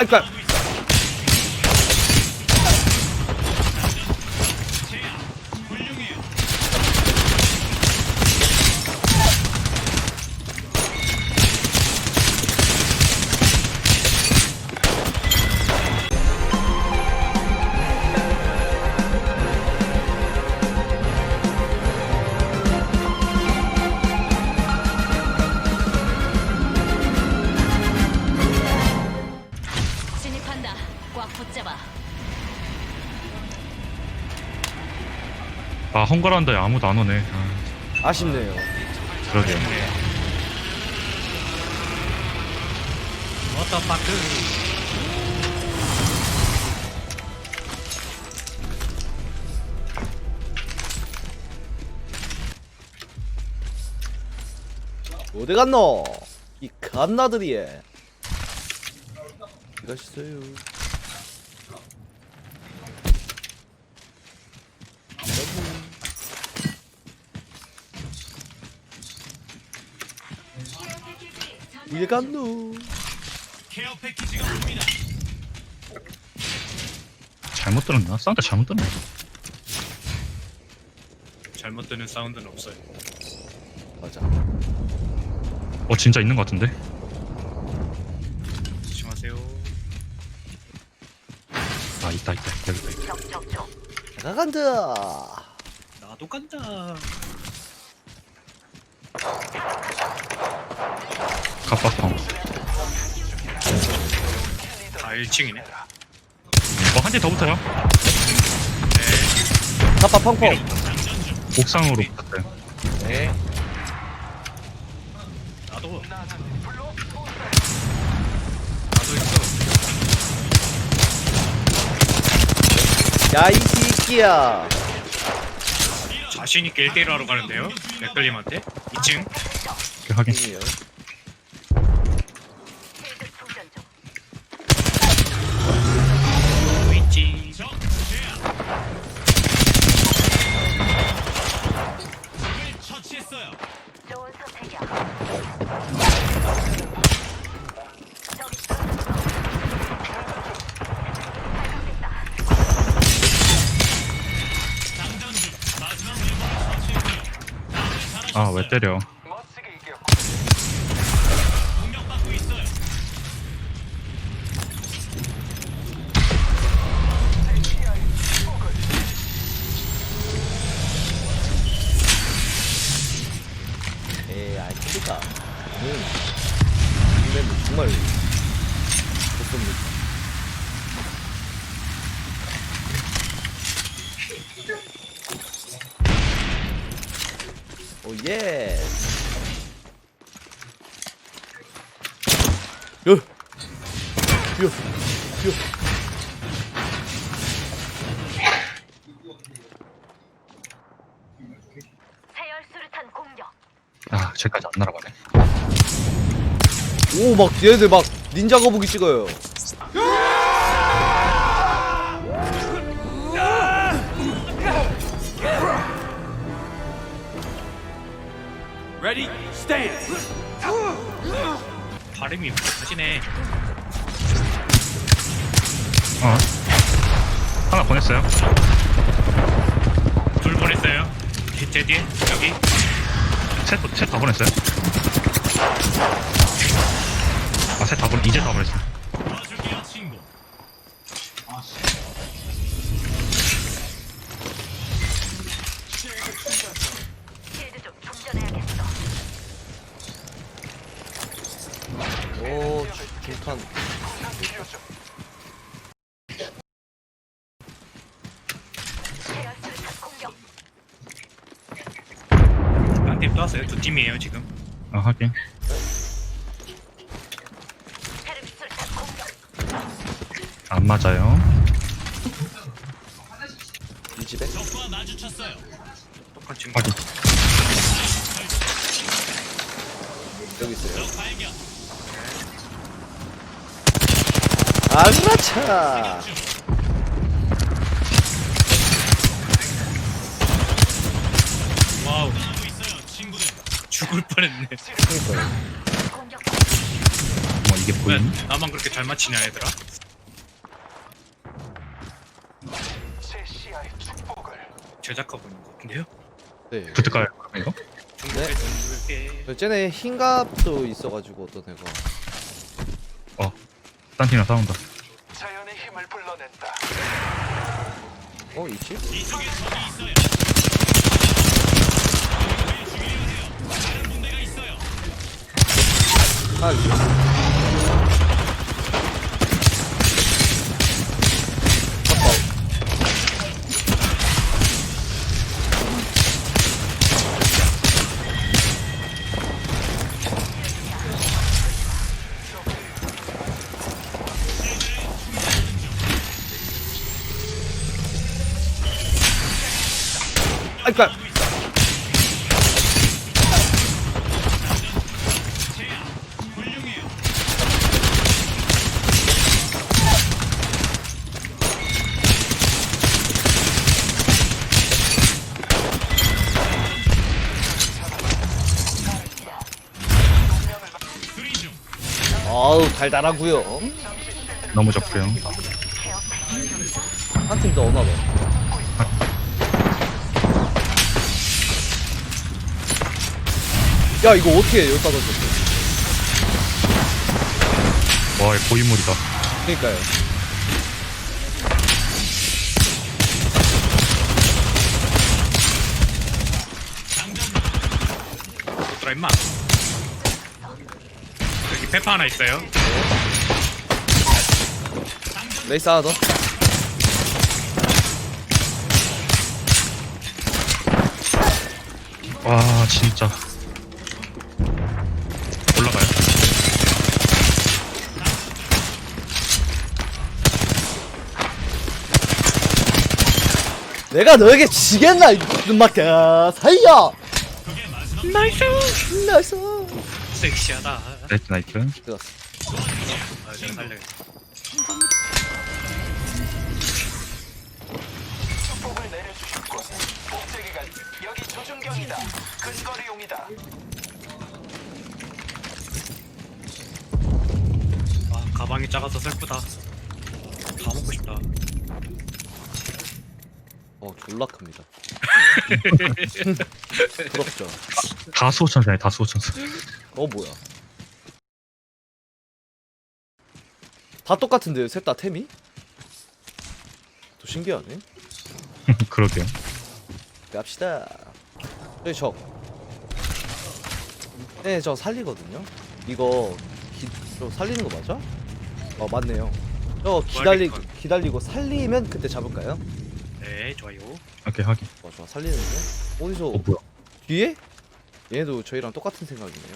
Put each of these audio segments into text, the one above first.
아이 아 헝가라는데 아무도 안 오네. 아, 아쉽네요. 그러게요. 워터파크 어디 갔노? 이 갓나들이 가시세요 일 갔노 잘못 들었나? 사운드 잘못 들었나? 잘못 듣는 사운드는 없어요. 맞아. 어 진짜 있는 것 같은데? 조심하세요. 아 있다 있다. 있다 있다, 있다. 내가 간다. 나도 간다 갑박방 아 1층이네. 어 한 대 더 붙어요? 카파 펑펑. 옥상으로 붙었어요. 네. 나도. 나도 있어. 야이 새끼야. 자신있게 1대1 하러 가는데요? 맥걸림한테? 2층? 이렇게 확인. 이요 아 왜 때려? 에이 알겠다 음. 이맵은 정말 좋습니다 예 요! 요! 요! 세열 수류탄 공격. 아 쟤까지 안 날아가네 오, 막 얘네들 막 닌자 거북이 찍어요. 발음이 하시네. 어? 하나 보냈어요? 둘 보냈어요. 제- 제 뒤에 여기. 셋 셋다 보냈어요? 아 셋다 보냈 이제 다 보냈어 실 오, 중탄. 세열 수류탄 공격. 딴팀 또 왔어요 두 팀이에요 지금 아 공격. 안 맞아요 이 집에? 똑같이 확인 여기 있어요. 아그라차! 와우 죽을 뻔했네. 뭐 이게 왜 보이니? 나만 그렇게 잘 맞히냐 얘들아? 제작하고 있는 것 같은데요? 네. 붙을까요? 이거? 중국에 네. 저 쟤네 흰갑도 있어가지고 어떤 애가. 딴 팀이랑 싸운다. 자연의 힘을 불러낸다. 어 있지? 아 달달하고요. 너무 적고요. 한 팀 더 오나 봐. 야 이거 어떻게 여기다 던졌어? 와, 이거 고인물이다. 그니까요. 얘들아 임마 페파 하나 있어요 레이스 하나 더. 와, 진짜. 올라가요? 내가 너에게 지겠나 이놈마야 사이야. 나이스. 나이스. 섹시하다 나이트, 나이트. 들어갔어. 아 내가 살려야겠다 축복을 내려주실 곳. 목재기가 여기 조준경이다. 근거리용이다. 아 가방이 작아서 슬프다 다 먹고 싶다 어 졸라 큽니다. 부럽죠. 다 수호천사네, 다 수호천사. 어 뭐야? 다 똑같은데요, 셋다 템이? 또 신기하네. 그러게요. 갑시다. 저기 적. 네, 저 살리거든요. 이거 기, 저 살리는 거 맞아? 어 맞네요. 저 기다리. 기다리고 살리면 그때 잡을까요? 네 좋아요 오케이, 확인. 좋아 좋아 살리는데 어디서 어, 뭐야? 뒤에? 얘도 저희랑 똑같은 생각이네요.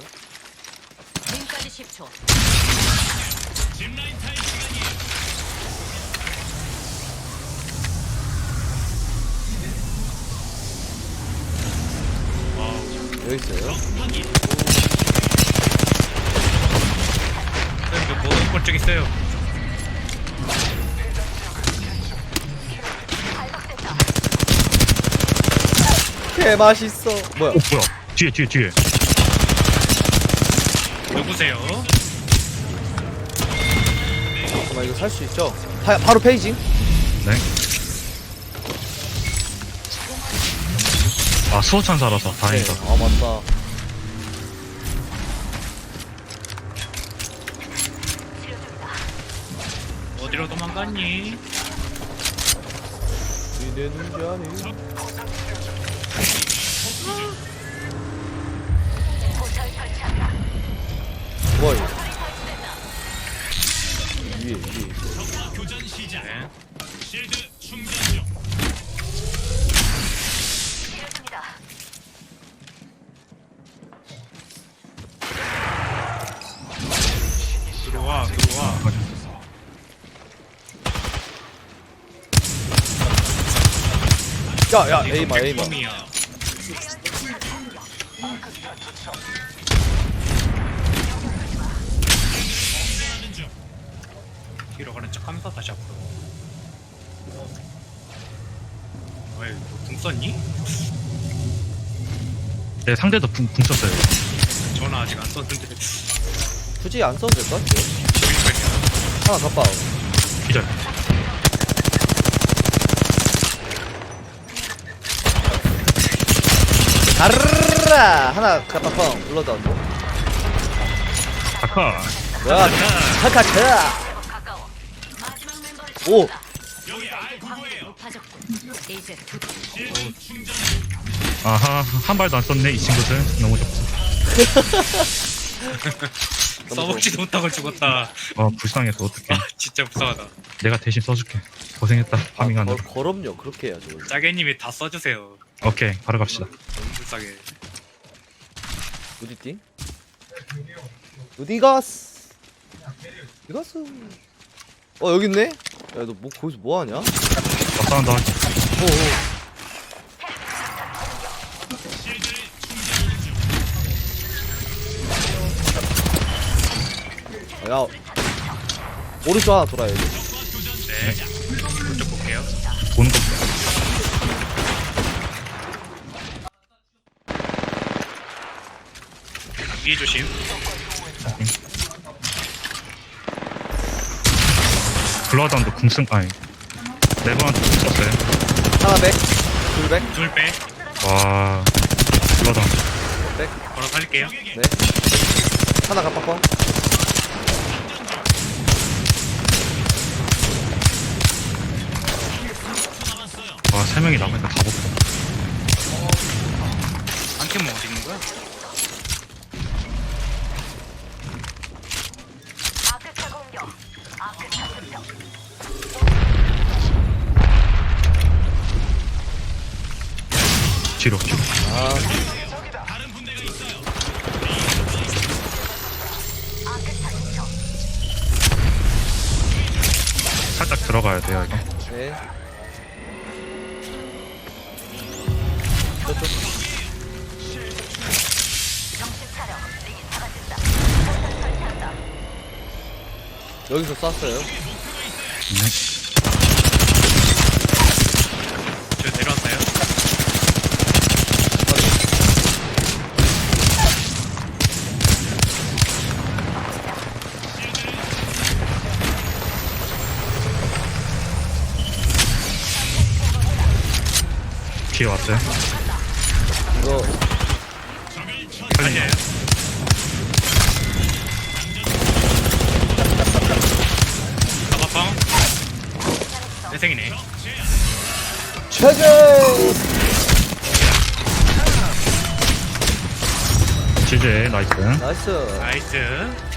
지금까지 10초. 여기 있어요. 선생님 뭐 번쩍 있어요 개 맛있어. 뭐야? 어, 뭐야? 뒤에, 뒤에, 뒤에. 누구세요? 잠깐만 이거 살 수 있죠? 바, 바로 페이징. 네. 아, 수호천사라서 다행이다. 아 맞다. 어디로 도망갔니? 니네 눈자니. 위에 위에 있어. 네 치료 중이다. 들어와 들어와 야야 에이마 에이마. 척하면서 다시 앞으로 왜, 너궁 썼니? 네, 상대도 붕, 붕 쳤어요. 전화 아직 안 썼는데 굳이 안 써도 될 것 같아. 하나 더 봐. 기절. 가르르라 하나 가빠펑 블러드 안 돼. 아까 뭐야? 카카카. 가까워. 마지막 멤버를 오. 아하 한 발도 안 썼네 이 친구들 너무 좋고. 써먹지도 못하고 죽었다. 아 불쌍해서 어떡해. 아, 진짜 불쌍하다. 내가 대신 써줄게. 고생했다 파밍하느라. 거, 그럼요. 그렇게 해야죠. 원래. 짜게님이 다 써주세요. 오케이 바로 갑시다. 너무 불쌍해. 어디 띵? 어디 갔어? 어디 갔어? 어 여기 있네? 야 너 뭐 거기서 뭐 하냐? 어, 나 사운드 하기. 어. 야 오른쪽 하나 돌아야 돼. 네. 오른쪽 볼게요. 거. 위에 조심. 블러드한도 궁승 아니. 네번한테 궁 썼어요. 하나 백, 둘 백, 둘 빼. 와 블러드한. 백. 바로 살릴게요. 네. 하나 갑박펑. 와세 명이 남으니까 다 먹고. 안캠은 어디 있는 거야? 뒤로 뒤로. 아. 살짝 들어가야 돼요 이거. 네. 저쪽. 여기서 쐈어요. 네. 저 내려왔나요? 뒤에 왔어요. 이거 아니에요. 내 생이네. 최재. 지제 나이스. 나이스. 나이스.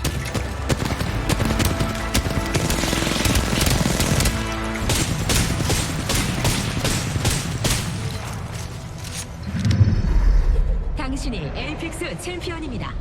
신이 에이픽스 챔피언입니다.